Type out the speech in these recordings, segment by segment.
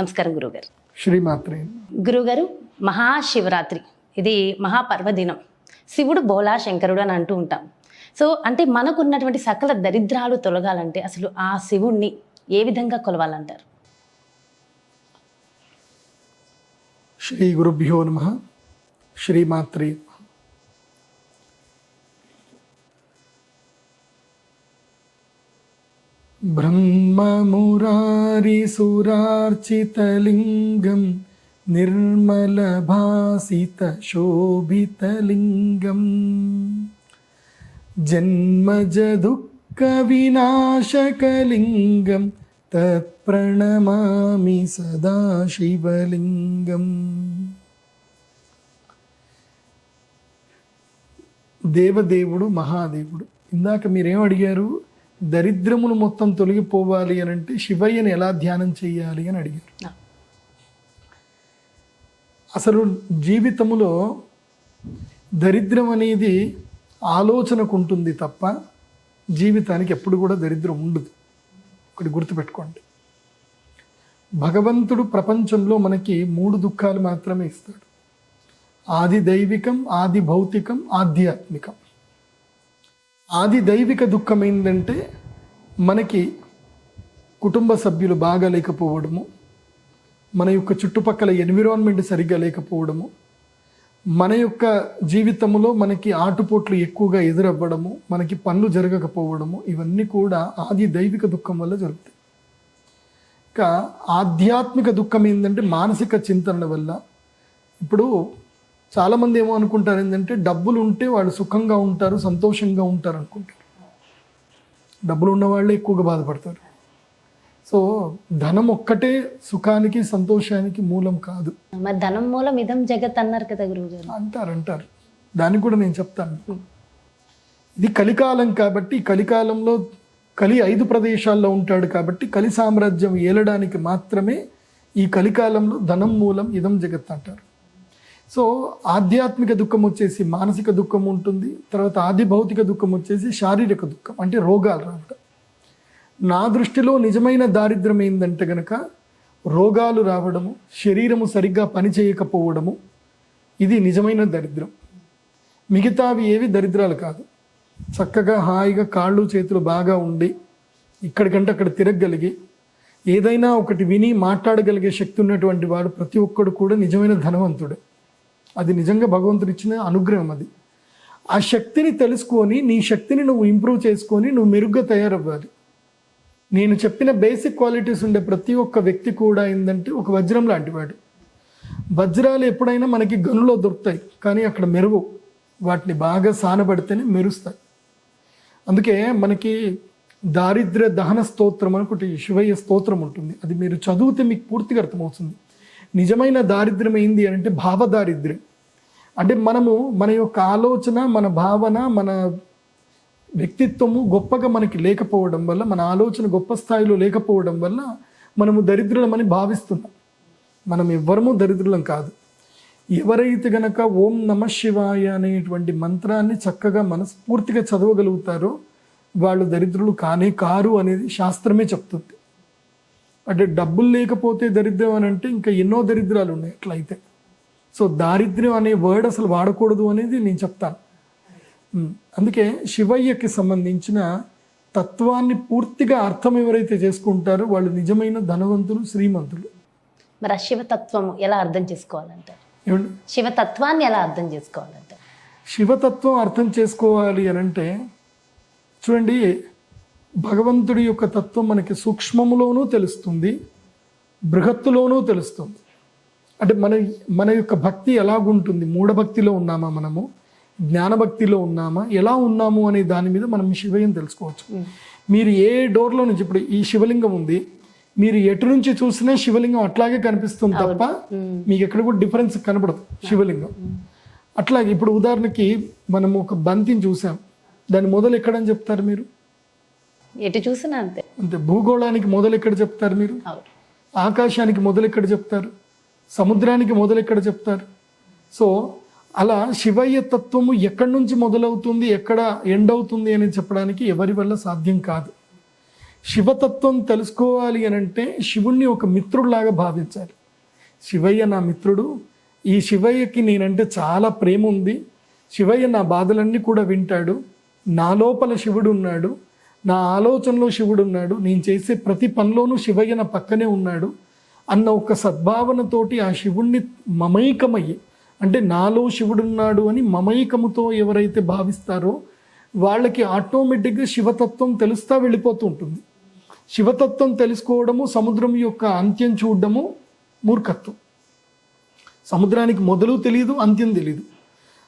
నమస్కారం గురుగారు శ్రీమాత్రే. గురుగారు మహాశివరాత్రి. ఇది మహాపర్వదినం. శివుడు బోలా శంకరుడు అని అంటూ ఉంటాం. సో అంటే మనకున్నటువంటి సకల దరిద్రాలు తొలగాలంటే అసలు ఆ శివుణ్ణి ఏ విధంగా కొలవాలంటారు? శ్రీ గురుభ్యో నమ. శ్రీమాత్రే. నమః. బ్రహ్మమురారిసురార్చితలింగం నిర్మలభాసితశోభితలింగం జన్మజదుఃఖవినాశకలింగం తత్ప్రణమామి సదా శివలింగం దేవదేవుడు మహాదేవుడు ఇందాక మీరేం అడిగారు దరిద్రములు మొత్తం తొలగిపోవాలి అని అంటే శివయ్యని ఎలా ధ్యానం చేయాలి అని అడిగారు. అసలు జీవితములో దరిద్రం అనేది ఆలోచనకు ఉంటుంది తప్ప జీవితానికి ఎప్పుడు కూడా దరిద్రం ఉండదు. ఒకటి గుర్తుపెట్టుకోండి. భగవంతుడు ప్రపంచంలో మనకి మూడు దుఃఖాలు మాత్రమే ఇస్తాడు. ఆది దైవికం ఆది భౌతికం ఆధ్యాత్మికం. ఆది దైవిక దుఃఖం ఏంటంటే మనకి కుటుంబ సభ్యులు బాగా లేకపోవడము మన యొక్క చుట్టుపక్కల ఎన్విరాన్మెంట్ సరిగ్గా లేకపోవడము మన యొక్క జీవితంలో మనకి ఆటుపోట్లు ఎక్కువగా ఎదురవ్వడము మనకి పనులు జరగకపోవడము ఇవన్నీ కూడా ఆది దైవిక దుఃఖం వల్ల జరుగుతాయి. ఇంకా ఆధ్యాత్మిక దుఃఖం ఏంటంటే మానసిక చింతనల వల్ల. ఇప్పుడు చాలామంది ఏమో అనుకుంటారు ఏంటంటే డబ్బులు ఉంటే వాళ్ళు సుఖంగా ఉంటారు సంతోషంగా ఉంటారు అనుకుంటారు. డబ్బులు ఉన్న వాళ్ళే ఎక్కువగా బాధపడతారు. సో ధనం ఒక్కటే సుఖానికి సంతోషానికి మూలం కాదు. మరి ధనం మూలం ఇదం జగత్ అన్నారు కదా గురువుగారు. అంటారు అంటారు. దానికి కూడా నేను చెప్తాను. ఇది కలికాలం కాబట్టి ఈ కలికాలంలో కలి ఐదు ప్రదేశాల్లో ఉంటాడు కాబట్టి కలి సామ్రాజ్యం ఏలడానికి మాత్రమే ఈ కలికాలంలో ధనం మూలం ఇదం జగత్ అంటారు. సో ఆధ్యాత్మిక దుఃఖం వచ్చేసి మానసిక దుఃఖం ఉంటుంది తర్వాత ఆది భౌతిక దుఃఖం వచ్చేసి శారీరక దుఃఖం అంటే రోగాలు రావడం నా దృష్టిలో నిజమైన దారిద్ర్యం ఏంటంటే గనక రోగాలు రావడము శరీరము సరిగ్గా పనిచేయకపోవడము ఇది నిజమైన దరిద్రం. మిగతావి ఏవి దరిద్రాలు కాదు. చక్కగా హాయిగా కాళ్ళు చేతులు బాగా ఉండి ఇక్కడికంటే అక్కడ తిరగగలిగి ఏదైనా ఒకటి విని మాట్లాడగలిగే శక్తి ఉన్నటువంటి వాడు ప్రతి ఒక్కడు కూడా నిజమైన ధనవంతుడే. అది నిజంగా భగవంతుడు ఇచ్చిన అనుగ్రహం అది. ఆ శక్తిని తెలుసుకొని నీ శక్తిని నువ్వు ఇంప్రూవ్ చేసుకొని నువ్వు మెరుగ్గా తయారవ్వాలి. నేను చెప్పిన బేసిక్ క్వాలిటీస్ ఉండే ప్రతి ఒక్క వ్యక్తి కూడా ఏంటంటే ఒక వజ్రం లాంటివాడు. వజ్రాలు ఎప్పుడైనా మనకి గనులో దొరుకుతాయి కానీ అక్కడ మెరుగు. వాటిని బాగా సానబడితేనే మెరుస్తాయి. అందుకే మనకి దారిద్ర్య దహన స్తోత్రం అని ఒకటి శివయ్య స్తోత్రం ఉంటుంది. అది మీరు చదివితే మీకు పూర్తిగా అర్థమవుతుంది. నిజమైన దారిద్ర్యం ఏంది అని అంటే భావ దారిద్ర్యం అంటే మనము మన యొక్క ఆలోచన మన భావన మన వ్యక్తిత్వము గొప్పగా మనకి లేకపోవడం వల్ల మన ఆలోచన గొప్ప స్థాయిలో లేకపోవడం వల్ల మనము దరిద్రులమని భావిస్తున్నాం. మనం ఎవ్వరము దరిద్రులం కాదు. ఎవరైతే గనక ఓం నమ శివాయ అనేటువంటి మంత్రాన్ని చక్కగా మనస్ఫూర్తిగా చదవగలుగుతారో వాళ్ళు దరిద్రులు కానే కారు అనేది శాస్త్రమే చెప్తుంది. అంటే డబ్బులు లేకపోతే దరిద్రం అని అంటే ఇంకా ఎన్నో దరిద్రాలు ఉన్నాయి అట్లయితే. సో దారిద్ర్యం అనే వర్డ్ అసలు వాడకూడదు అనేది నేను చెప్తాను. అందుకే శివయ్యకి సంబంధించిన తత్వాన్ని పూర్తిగా అర్థం ఎవరైతే చేసుకుంటారో వాళ్ళు నిజమైన ధనవంతులు శ్రీమంతులు. మరి ఆ శివతత్వము ఎలా అర్థం చేసుకోవాలంటారు? ఏమండి? శివతత్వాన్ని ఎలా అర్థం చేసుకోవాలంటారు? శివతత్వం అర్థం చేసుకోవాలి అని అంటే చూడండి భగవంతుడి యొక్క తత్వం మనకి సూక్ష్మములోనూ తెలుస్తుంది బృహత్తులోనూ తెలుస్తుంది. అంటే మన మన యొక్క భక్తి ఎలాగుంటుంది? మూఢభక్తిలో ఉన్నామా మనము? జ్ఞానభక్తిలో ఉన్నామా? ఎలా ఉన్నాము అనే దాని మీద మనం శివయ్యం తెలుసుకోవచ్చు. మీరు ఏ డోర్లో నుంచి ఇప్పుడు ఈ శివలింగం ఉంది మీరు ఎటు నుంచి చూసినా శివలింగం అట్లాగే కనిపిస్తుంది తప్ప మీకు ఎక్కడ కూడా డిఫరెన్స్ కనపడదు శివలింగం. అట్లాగే ఇప్పుడు ఉదాహరణకి మనం ఒక బంతిని చూసాం. దాని మొదలు ఎక్కడని చెప్తారు మీరు? ఎటు చూసినా అంతే. అంతే. భూగోళానికి మొదలు ఎక్కడ చెప్తారు మీరు? ఆకాశానికి మొదలు ఎక్కడ చెప్తారు? సముద్రానికి మొదలు ఎక్కడ చెప్తారు? సో అలా శివయ్య తత్వము ఎక్కడి నుంచి మొదలవుతుంది ఎక్కడ ఎండ్ అవుతుంది అని చెప్పడానికి ఎవరి వల్ల సాధ్యం కాదు. శివతత్వం తెలుసుకోవాలి అని అంటే శివుణ్ణి ఒక మిత్రుడిలాగా భావించాలి. శివయ్య నా మిత్రుడు. ఈ శివయ్యకి నేనంటే చాలా ప్రేమ ఉంది. శివయ్య నా బాధలన్నీ కూడా వింటాడు. నా లోపల శివుడు ఉన్నాడు. నా ఆలోచనలో శివుడు ఉన్నాడు. నేను చేసే ప్రతి పనిలోనూ శివయ్య నా పక్కనే ఉన్నాడు. అన్న ఒక సద్భావనతోటి ఆ శివుణ్ణి మమైకమయ్యి అంటే నాలో శివుడున్నాడు అని మమైకముతో ఎవరైతే భావిస్తారో వాళ్ళకి ఆటోమేటిక్గా శివతత్వం తెలుస్తా వెళ్ళిపోతూ ఉంటుంది. శివతత్వం తెలుసుకోవడము సముద్రం యొక్క అంత్యం చూడడము మూర్ఖత్వం. సముద్రానికి మొదలు తెలియదు అంత్యం తెలియదు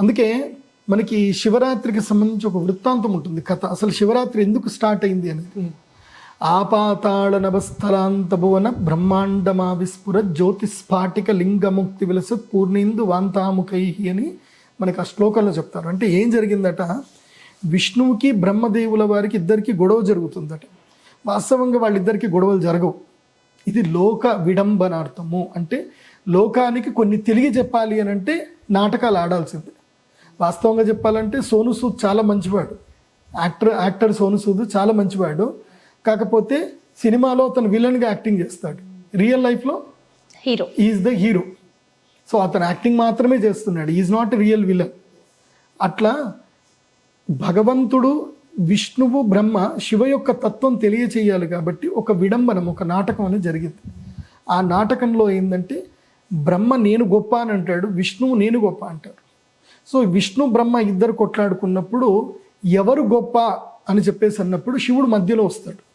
అందుకే మనకి శివరాత్రికి సంబంధించి ఒక వృత్తాంతం ఉంటుంది కథ. అసలు శివరాత్రి ఎందుకు స్టార్ట్ అయింది అనేది. ఆపాతాళ నభస్థలాంత భువన బ్రహ్మాండమా విస్ఫుర జ్యోతిస్ఫాటిక లింగముక్తి విలసు పూర్ణేందు వాంతాముఖై అని మనకి ఆ శ్లోకంలో చెప్తారు. అంటే ఏం జరిగిందట? విష్ణువుకి బ్రహ్మదేవుల వారికి ఇద్దరికి గొడవ జరుగుతుందట. వాస్తవంగా వాళ్ళిద్దరికి గొడవలు జరగవు. ఇది లోక విడంబనార్థము. అంటే లోకానికి కొన్ని తెలియ చెప్పాలి అని అంటే నాటకాలు ఆడాల్సిందే. వాస్తవంగా చెప్పాలంటే సోను సూద్ చాలా మంచివాడు. యాక్టర్ యాక్టర్ సోను సూద్ చాలా మంచివాడు. కాకపోతే సినిమాలో అతను విలన్గా యాక్టింగ్ చేస్తాడు. రియల్ లైఫ్లో hero. Is the hero. So అతను యాక్టింగ్ మాత్రమే చేస్తున్నాడు. Is not real villain. అట్లా భగవంతుడు విష్ణువు బ్రహ్మ శివ యొక్క తత్వం తెలియచేయాలి కాబట్టి ఒక విడంబనం ఒక నాటకం అనేది జరిగింది. ఆ నాటకంలో ఏంటంటే బ్రహ్మ నేను గొప్ప అని అంటాడు విష్ణువు నేను గొప్ప అంటాడు సో విష్ణు బ్రహ్మ ఇద్దరు కొట్లాడుకున్నప్పుడు ఎవరు గొప్ప అని చెప్పేసి అన్నప్పుడు శివుడు మధ్యలో వస్తాడు.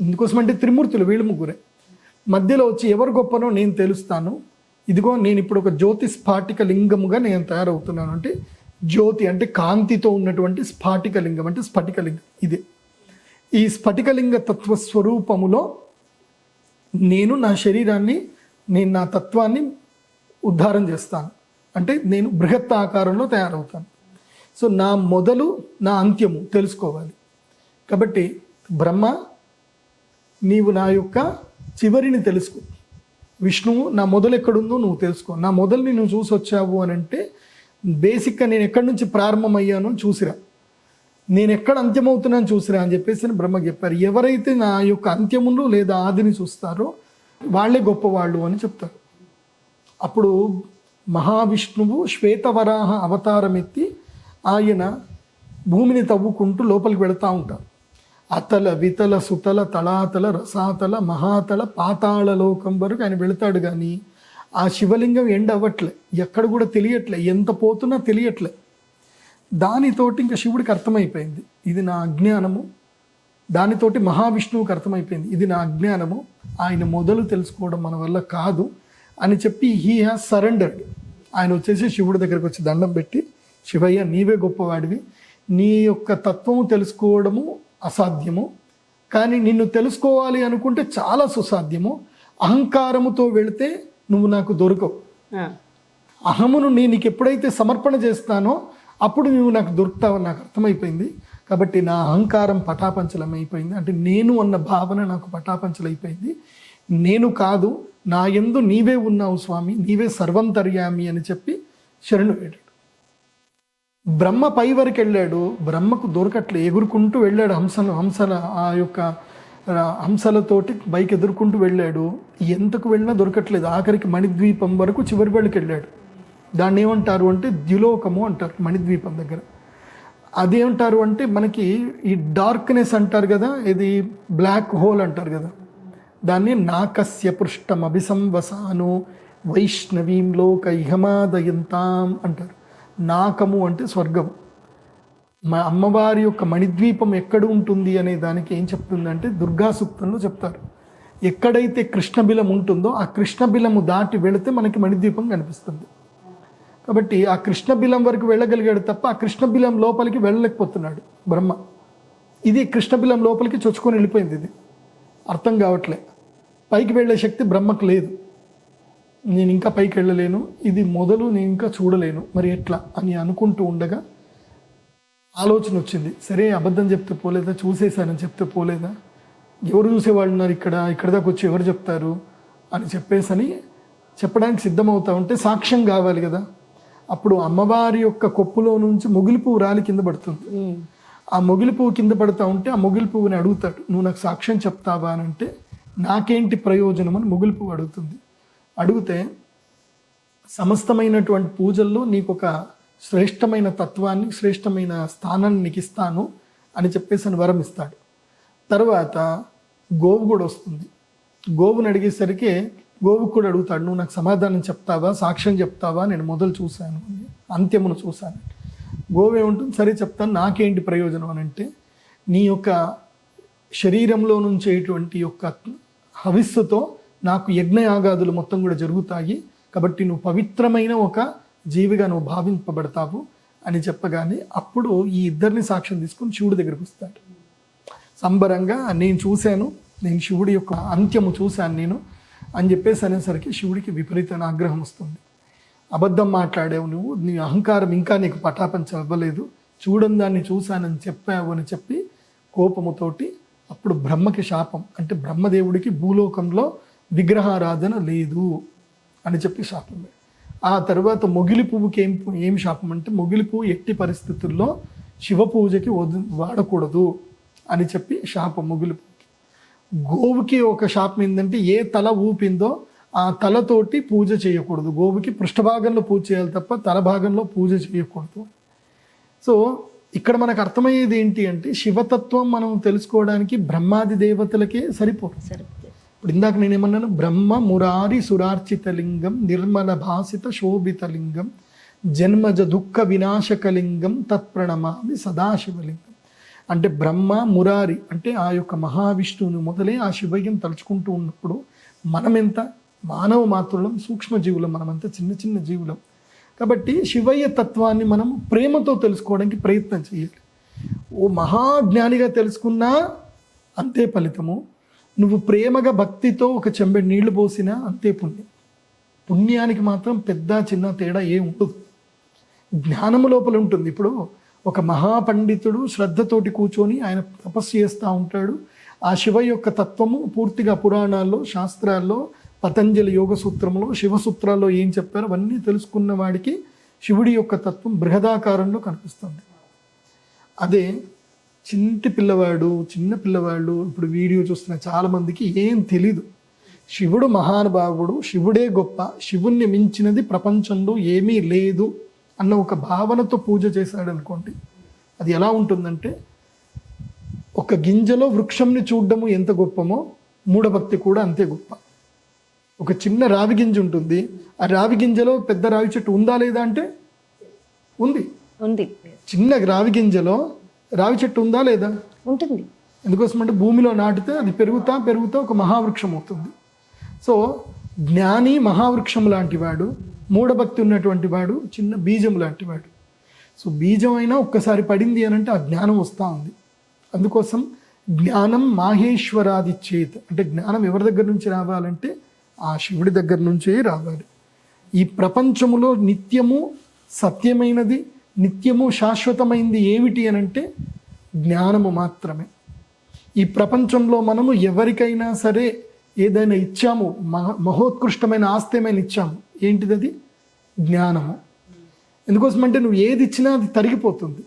ఎందుకోసమంటే త్రిమూర్తులు వీళ్ళు ముగ్గురే. మధ్యలో వచ్చి ఎవరు గొప్పనో నేను తెలుస్తాను. ఇదిగో నేను ఇప్పుడు ఒక జ్యోతి స్ఫాటిక లింగముగా నేను తయారవుతున్నాను. అంటే జ్యోతి అంటే కాంతితో ఉన్నటువంటి స్ఫాటిక లింగం అంటే స్ఫటికలింగం ఇది ఇదే. ఈ స్ఫటికలింగ తత్వ స్వరూపములో నేను నా శరీరాన్ని నేను నా తత్వాన్ని ఉద్ధారం చేస్తాను. అంటే నేను బృహత్ ఆకారంలో తయారవుతాను. సో నా మొదలు నా అంత్యము తెలుసుకోవాలి. కాబట్టి బ్రహ్మ నీవు నా యొక్క చివరిని తెలుసుకో. విష్ణువు నా మొదలు ఎక్కడుందో నువ్వు తెలుసుకో. నా మొదలుని నువ్వు చూసి వచ్చావు అని అంటే బేసిక్గా నేను ఎక్కడి నుంచి ప్రారంభమయ్యానో చూసిరా. నేను ఎక్కడ అంత్యమవుతున్నాను చూసిరా అని చెప్పేసి బ్రహ్మ చెప్పారు. ఎవరైతే నా యొక్క అంత్యమును లేదా ఆదిని చూస్తారో వాళ్ళే గొప్పవాళ్ళు అని చెప్తారు. అప్పుడు మహావిష్ణువు శ్వేతవరాహ అవతారం ఎత్తి ఆయన భూమిని తవ్వుకుంటూ లోపలికి వెళుతూ ఉంటారు అతల వితల సుతల తళాతల రసాతల మహాతల పాతాళ లోకం వరకు ఆయన వెళతాడు కానీ ఆ శివలింగం ఎండ్ అవ్వట్లే. ఎక్కడ కూడా తెలియట్లే. ఎంత పోతున్నా తెలియట్లే. దానితోటి ఇంకా శివుడికి అర్థమైపోయింది. ఇది నా అజ్ఞానము. దానితోటి మహావిష్ణువుకి అర్థమైపోయింది. ఇది నా అజ్ఞానము. ఆయన మొదలు తెలుసుకోవడం మన వల్ల కాదు అని చెప్పి హీ హ్యాస్ సరెండర్డ్. ఆయన వచ్చేసి శివుడి దగ్గరకు వచ్చి దండం పెట్టి శివయ్య నీవే గొప్పవాడివి. నీ యొక్క తత్వము తెలుసుకోవడము అసాధ్యము. కానీ నిన్ను తెలుసుకోవాలి అనుకుంటే చాలా సుసాధ్యము. అహంకారముతో వెళితే నువ్వు నాకు దొరకవు. అహమును నేను నీకు ఎప్పుడైతే సమర్పణ చేస్తానో అప్పుడు నువ్వు నాకు దొరుకుతావని నాకు అర్థమైపోయింది. కాబట్టి నా అహంకారం పటాపంచలం అయిపోయింది అంటే నేను అన్న భావన నాకు పటాపంచలైపోయింది. నేను కాదు నా యందు నీవే ఉన్నావు స్వామి నీవే సర్వంతర్యామి అని చెప్పి శరణు వేడాడు బ్రహ్మ పై వరకు వెళ్ళాడు. బ్రహ్మకు దొరకట్లు. ఎగురుకుంటూ వెళ్ళాడు హంసలు హంసల ఆ యొక్క హంసలతోటి బైక్ ఎదుర్కొంటూ వెళ్ళాడు. ఎంతకు వెళ్ళినా దొరకట్లేదు. ఆఖరికి మణిద్వీపం వరకు చివరి వెళ్ళికి వెళ్ళాడు. దాన్ని ఏమంటారు అంటే ద్యులోకము అంటారు మణిద్వీపం దగ్గర. అదేమంటారు అంటే మనకి ఈ డార్క్నెస్ అంటారు కదా ఇది బ్లాక్ హోల్ అంటారు కదా. దాన్ని నాకస్య పృష్టం అభిసంవసాను వైష్ణవీం లోక ఇహమాదయంతాం అంటారు. నాకము అంటే స్వర్గము. మా అమ్మవారి యొక్క మణిద్వీపం ఎక్కడ ఉంటుంది అనే దానికి ఏం చెప్తుందంటే దుర్గా సూక్తంలో చెప్తారు. ఎక్కడైతే కృష్ణబిలం ఉంటుందో ఆ కృష్ణబిలము దాటి వెళితే మనకి మణిద్వీపం కనిపిస్తుంది. కాబట్టి ఆ కృష్ణబిలం వరకు వెళ్ళగలిగాడు తప్ప ఆ కృష్ణబిలం లోపలికి వెళ్ళలేకపోతున్నాడు బ్రహ్మ. ఇది కృష్ణబిలం లోపలికి చొచ్చుకొని వెళ్ళిపోయింది ఇది. అర్థం కావట్లే. పైకి వెళ్ళే శక్తి బ్రహ్మకు లేదు. నేను ఇంకా పైకి వెళ్ళలేను. ఇది మొదలు నేను ఇంకా చూడలేను. మరి ఎట్లా అని అనుకుంటూ ఉండగా ఆలోచన వచ్చింది. సరే అబద్ధం చెప్తే పోలేదా? చూసేశానని చెప్తే పోలేదా? ఎవరు చూసేవాళ్ళు ఉన్నారు ఇక్కడ? ఇక్కడ దాకా వచ్చి ఎవరు చెప్తారు? అని చెప్పేసని చెప్పడానికి సిద్ధమవుతా ఉంటే సాక్ష్యం కావాలి కదా. అప్పుడు అమ్మవారి యొక్క కొప్పులో నుంచి ముగిలి పువ్వు రాలి కింద పడుతుంది. ఆ మొగిలి పువ్వు కింద పడతా ఉంటే ఆ మొగిలి పువ్వుని అడుగుతాడు. నువ్వు నాకు సాక్ష్యం చెప్తావా? అని అంటే నాకేంటి ప్రయోజనం? అని మొగిలి పువ్వు అడుగుతుంది. అడిగితే సమస్తమైనటువంటి పూజల్లో నీకు ఒక శ్రేష్టమైన తత్వాన్ని శ్రేష్టమైన స్థానాన్ని నీకు ఇస్తాను అని చెప్పేసి అని వరం ఇస్తాడు. తర్వాత గోవు కూడా వస్తుంది. గోవుని అడిగేసరికి గోవుకు కూడా అడుగుతాడు నువ్వు నాకు సమాధానం చెప్తావా? సాక్ష్యం చెప్తావా? నేను మొదలు చూశాను అంత్యమును చూశాను. గోవు ఏముంటుంది? సరే చెప్తాను నాకేంటి ప్రయోజనం? అని అంటే నీ యొక్క శరీరంలో నుంచేటువంటి యొక్క హవిస్సుతో నాకు యజ్ఞయాగాదులు మొత్తం కూడా జరుగుతాయి. కాబట్టి నువ్వు పవిత్రమైన ఒక జీవిగా నువ్వు భావింపబడతావు అని చెప్పగానే అప్పుడు ఈ ఇద్దరిని సాక్ష్యం తీసుకుని శివుడి దగ్గరికి వస్తాడు. సంబరంగా నేను చూశాను నేను శివుడి యొక్క అంత్యము చూశాను నేను అని చెప్పేసి అనేసరికి శివుడికి విపరీతమైన ఆగ్రహం వస్తుంది. అబద్ధం మాట్లాడావు నువ్వు నీ అహంకారం ఇంకా నీకు పటాపంచ అవ్వలేదు చూడని దాన్ని చూశానని చెప్పావు అని చెప్పి కోపముతోటి అప్పుడు బ్రహ్మకి శాపం అంటే బ్రహ్మదేవుడికి భూలోకంలో విగ్రహారాధన లేదు అని చెప్పి శాపం ఆ తర్వాత మొగిలి పువ్వుకి ఏం ఏం శాపం అంటే మొగిలి పువ్వు ఎట్టి పరిస్థితుల్లో శివ పూజకి వద వాడకూడదు అని చెప్పి శాపం మొగిలి పువ్వుకి. గోవుకి ఒక శాపం ఏంటంటే ఏ తల ఊపిందో ఆ తలతోటి పూజ చేయకూడదు. గోవుకి పృష్ఠభాగంలో పూజ చేయాలి తప్ప తల భాగంలో పూజ చేయకూడదు. సో ఇక్కడ మనకు అర్థమయ్యేది ఏంటి అంటే శివతత్వం మనం తెలుసుకోవడానికి బ్రహ్మాది దేవతలకే సరిపోతుంది సరే ఇప్పుడు ఇందాక నేను ఏమన్నాను? బ్రహ్మ మురారి సురార్చిత లింగం నిర్మల భాసిత శోభిత లింగం జన్మజ దుఃఖ వినాశకలింగం తత్ప్రణమామి సదాశివలింగం. అంటే బ్రహ్మ మురారి అంటే ఆ యొక్క మహావిష్ణువుని మొదలే ఆ శివయ్యం తలుచుకుంటూ ఉన్నప్పుడు మనమెంత మానవ మాతృలం సూక్ష్మజీవులం మనమంతా చిన్న చిన్న జీవులం. కాబట్టి శివయ్య తత్వాన్ని మనం ప్రేమతో తెలుసుకోవడానికి ప్రయత్నం చేయాలి. ఓ మహాజ్ఞానిగా తెలుసుకున్నా అంతే ఫలితము. నువ్వు ప్రేమగా భక్తితో ఒక చెంబె నీళ్ళు పోసినా అంతే పుణ్యం. పుణ్యానికి మాత్రం పెద్ద చిన్న తేడా ఏం ఉండదు. జ్ఞానము లోపల ఉంటుంది. ఇప్పుడు ఒక మహాపండితుడు శ్రద్ధతోటి కూర్చొని ఆయన తపస్సు చేస్తూ ఉంటాడు. ఆ శివ యొక్క తత్వము పూర్తిగా పురాణాల్లో శాస్త్రాల్లో పతంజలి యోగ సూత్రంలో శివసూత్రాల్లో ఏం చెప్పారో అవన్నీ తెలుసుకున్న వాడికి శివుడి యొక్క తత్వం బృహదాకారంలో కనిపిస్తుంది. అదే చిన్న పిల్లవాడు చిన్న పిల్లవాళ్ళు ఇప్పుడు వీడియో చూస్తున్న చాలా మందికి ఏం తెలీదు. శివుడు మహానుభావుడు శివుడే గొప్ప శివుణ్ణి మించినది ప్రపంచంలో ఏమీ లేదు అన్న ఒక భావనతో పూజ చేశాడు అనుకోండి అది ఎలా ఉంటుందంటే ఒక గింజలో వృక్షంని చూడడము ఎంత గొప్పమో మూఢభక్తి కూడా అంతే గొప్ప. ఒక చిన్న రావి గింజ ఉంటుంది ఆ రావి గింజలో పెద్ద రావి చెట్టు ఉందా లేదా అంటే ఉంది. ఉంది. చిన్న రావి గింజలో రావి చెట్టు ఉందా లేదా? ఉంటుంది. ఎందుకోసం అంటే భూమిలో నాటితే అది పెరుగుతా పెరుగుతా ఒక మహావృక్షం అవుతుంది. సో జ్ఞాని మహావృక్షం లాంటి వాడు మూఢభక్తి ఉన్నటువంటి వాడు చిన్న బీజం లాంటి వాడు. సో బీజం అయినా ఒక్కసారి పడింది అని అంటే ఆ జ్ఞానం వస్తూ ఉంది. అందుకోసం జ్ఞానం మాహేశ్వరాది చేత్. అంటే జ్ఞానం ఎవరి దగ్గర నుంచి రావాలంటే ఆ శివుడి దగ్గర నుంచే రావాలి. ఈ ప్రపంచములో నిత్యము సత్యమైనది నిత్యము శాశ్వతమైంది ఏమిటి అని అంటే జ్ఞానము మాత్రమే. ఈ ప్రపంచంలో మనము ఎవరికైనా సరే ఏదైనా ఇచ్చాము మహ మహోత్కృష్టమైన ఆస్తి ఏమైనా ఇచ్చాము ఏంటిది అది జ్ఞానము. ఎందుకోసమంటే నువ్వు ఏది ఇచ్చినా అది తరిగిపోతుంది.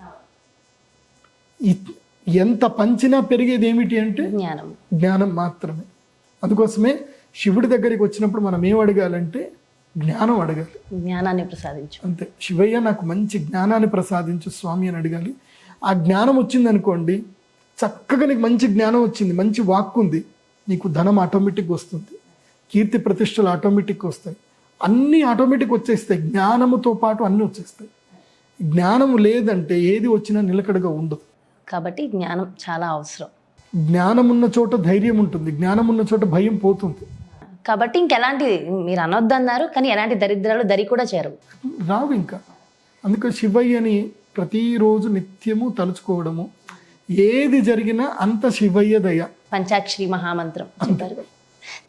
ఎంత పంచినా పెరిగేది ఏమిటి అంటే జ్ఞానం జ్ఞానం మాత్రమే. అందుకోసమే శివుడి దగ్గరికి వచ్చినప్పుడు మనం ఏం అడగాలంటే జ్ఞానం అడగాలి. జ్ఞానాన్ని ప్రసాదించు. అంతే. శివయ్య నాకు మంచి జ్ఞానాన్ని ప్రసాదించు స్వామి అని అడగాలి. ఆ జ్ఞానం వచ్చింది అనుకోండి చక్కగా నీకు మంచి జ్ఞానం వచ్చింది మంచి వాక్ ఉంది నీకు ధనం ఆటోమేటిక్ వస్తుంది కీర్తి ప్రతిష్టలు ఆటోమేటిక్ వస్తాయి. అన్నీ ఆటోమేటిక్ వచ్చేస్తాయి జ్ఞానముతో పాటు అన్నీ వచ్చేస్తాయి. జ్ఞానము లేదంటే ఏది వచ్చినా నిలకడగా ఉండదు. కాబట్టి జ్ఞానం చాలా అవసరం. జ్ఞానం ఉన్న చోట ధైర్యం ఉంటుంది జ్ఞానం ఉన్న చోట భయం పోతుంది. కాబట్టి ఇంకెలాంటి మీరు అనొద్దన్నారు కానీ ఎలాంటి దరిద్రాలు దరి కూడా చేరవు రావు ఇంకా. అందుకే శివయ్యని ప్రతిరోజు నిత్యము తలుచుకోవడము ఏది జరిగినా అంత శివయ్య దయ. పంచాక్షరి మహామంత్రం చెప్పారు.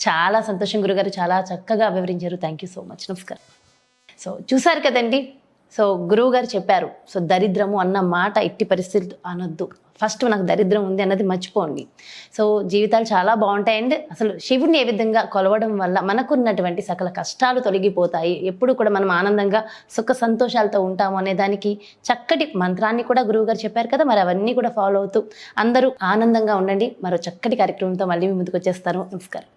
చాలా సంతోషం గురుగారు చాలా చక్కగా వివరించారు. థ్యాంక్ యూ సో మచ్ నమస్కారం. సో చూసారు కదండి? సో గురువు గారు చెప్పారు. సో దరిద్రము అన్న మాట ఎట్టి పరిస్థితులు అనొద్దు. ఫస్ట్ మనకు దరిద్రం ఉంది అన్నది మర్చిపోండి. సో జీవితాలు చాలా బాగుంటాయి. అండ్ అసలు శివుడిని ఏ విధంగా కొలవడం వల్ల మనకున్నటువంటి సకల కష్టాలు తొలగిపోతాయి. ఎప్పుడు కూడా మనం ఆనందంగా సుఖ సంతోషాలతో ఉంటాము అనే దానికి చక్కటి మంత్రాన్ని కూడా గురువుగారు చెప్పారు కదా. మరి అవన్నీ కూడా ఫాలో అవుతూ అందరూ ఆనందంగా ఉండండి. మరో చక్కటి కార్యక్రమంతో మళ్ళీ మీ ముందుకు వచ్చేస్తాను. నమస్కారం.